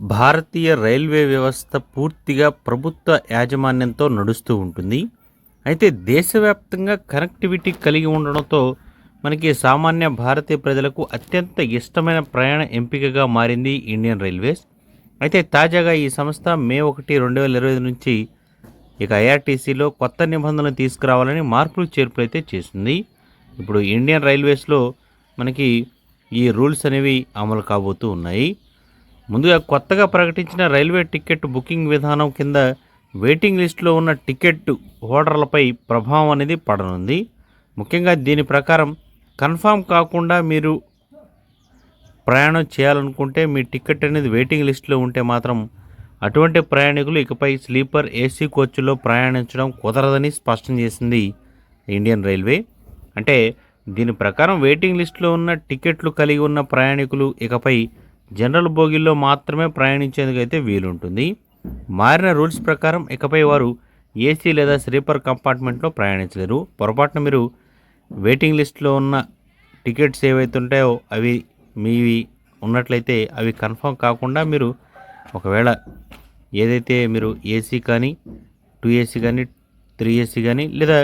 భారతీయ railway వ్యవస్థ పూర్తిగా ప్రభుత్వ యాజమాన్యంతో నడుస్తూ ఉంటుంది. అయితే దేశవ్యాప్తంగా కనెక్టివిటీ కలిగి ఉండడంతో మనకి సామాన్య భారతీయ ప్రజలకు అత్యంత ఇష్టమైన ప్రయాణ ఎంపికగా మారింది ఇండియన్ రైల్వేస్. అయితే తాజాగా ఈ సంస్థ మే ఒకటి రెండు వేల ఇరవై నుంచి ఇక ఐఆర్టీసీలో కొత్త నిబంధనలు తీసుకురావాలని మార్పులు చేర్పులు అయితే చేసింది. ఇప్పుడు ఇండియన్ రైల్వేస్లో మనకి ఈ రూల్స్ అనేవి అమలు కాబోతూ ఉన్నాయి. ముందుగా కొత్తగా ప్రకటించిన రైల్వే టికెట్ బుకింగ్ విధానం కింద వెయిటింగ్ లిస్టులో ఉన్న టికెట్ హోల్డర్లపై ప్రభావం అనేది పడనుంది. ముఖ్యంగా దీని ప్రకారం కన్ఫామ్ కాకుండా మీరు ప్రయాణం చేయాలనుకుంటే మీ టికెట్ అనేది వెయిటింగ్ లిస్టులో ఉంటే మాత్రం అటువంటి ప్రయాణికులు ఇకపై స్లీపర్ ఏసీ కోచ్లో ప్రయాణించడం కుదరదని స్పష్టం చేసింది ఇండియన్ రైల్వే. అంటే దీని ప్రకారం వెయిటింగ్ లిస్టులో ఉన్న టికెట్లు కలిగి ఉన్న ప్రయాణికులు ఇకపై జనరల్ బోగీల్లో మాత్రమే ప్రయాణించేందుకు అయితే వీలుంటుంది. మారిన రూల్స్ ప్రకారం ఇకపై వారు ఏసీ లేదా స్లీపర్ కంపార్ట్మెంట్లో ప్రయాణించలేరు. పొరపాటున మీరు వెయిటింగ్ లిస్ట్లో ఉన్న టికెట్స్ ఏవైతే ఉంటాయో అవి మీవి ఉన్నట్లయితే అవి కన్ఫర్మ్ కాకుండా మీరు ఒకవేళ ఏదైతే మీరు ఏసీ కానీ టూ ఏసీ కానీ త్రీ ఏసీ కానీ లేదా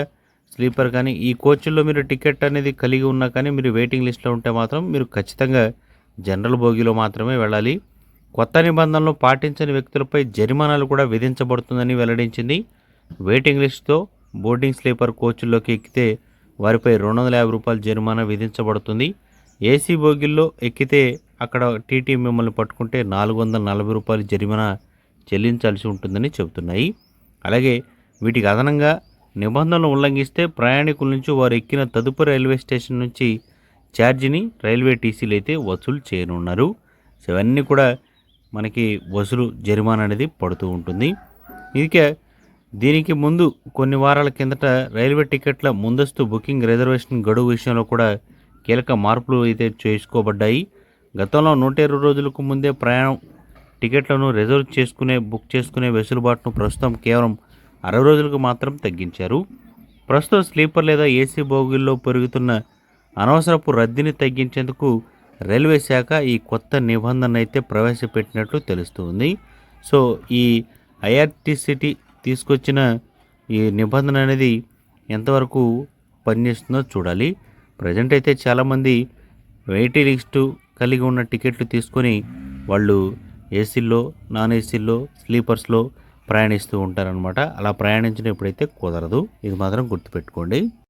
స్లీపర్ కానీ ఈ కోచ్ల్లో మీరు టికెట్ అనేది కలిగి ఉన్నా కానీ మీరు వెయిటింగ్ లిస్ట్లో ఉంటే మాత్రం మీరు ఖచ్చితంగా జనరల్ బోగిలో మాత్రమే వెళ్ళాలి. కొత్త నిబంధనలు పాటించని వ్యక్తులపై జరిమానాలు కూడా విధించబడుతుందని వెల్లడించింది. వెయిటింగ్ లిస్ట్తో బోర్డింగ్ స్లీపర్ కోచ్ల్లోకి ఎక్కితే వారిపై రెండు వందల యాభై రూపాయల జరిమానా విధించబడుతుంది. ఏసీ బోగిల్లో ఎక్కితే అక్కడ టీటీ మిమ్మల్ని పట్టుకుంటే నాలుగు వందల నలభై రూపాయల జరిమానా చెల్లించాల్సి ఉంటుందని చెబుతున్నాయి. అలాగే వీటికి అదనంగా నిబంధనలు ఉల్లంఘిస్తే ప్రయాణికుల నుంచి వారు ఎక్కిన తదుపరి రైల్వే స్టేషన్ నుంచి ఛార్జీని రైల్వే టీసీలు అయితే వసూలు చేయనున్నారు. సో ఇవన్నీ కూడా మనకి వసూలు జరిమానా అనేది పడుతూ ఉంటుంది. ఇక దీనికి ముందు కొన్ని వారాల కిందట రైల్వే టికెట్ల ముందస్తు బుకింగ్ రిజర్వేషన్ గడువు విషయంలో కూడా కీలక మార్పులు అయితే చేసుకోబడ్డాయి. గతంలో నూట ఇరవై రోజులకు ముందే ప్రయాణం టికెట్లను రిజర్వ్ చేసుకునే బుక్ చేసుకునే వెసులుబాటును ప్రస్తుతం కేవలం అరవై రోజులకు మాత్రం తగ్గించారు. ప్రస్తుతం స్లీపర్ లేదా ఏసీ బోగిల్లో పెరుగుతున్న అనవసరపు రద్దీని తగ్గించేందుకు రైల్వే శాఖ ఈ కొత్త నిబంధన అయితే ప్రవేశపెట్టినట్లు తెలుస్తుంది. సో ఈ ఐఆర్టీసీటీ తీసుకొచ్చిన ఈ నిబంధన అనేది ఎంతవరకు పనిచేస్తుందో చూడాలి. ప్రజెంట్ అయితే చాలామంది వెయిటీ లిస్టు కలిగి ఉన్న టికెట్లు తీసుకొని వాళ్ళు ఏసీల్లో నాన్ ఏసీల్లో స్లీపర్స్లో ప్రయాణిస్తూ ఉంటారనమాట అలా ప్రయాణించినప్పుడైతే కుదరదు ఇది మాత్రం గుర్తుపెట్టుకోండి.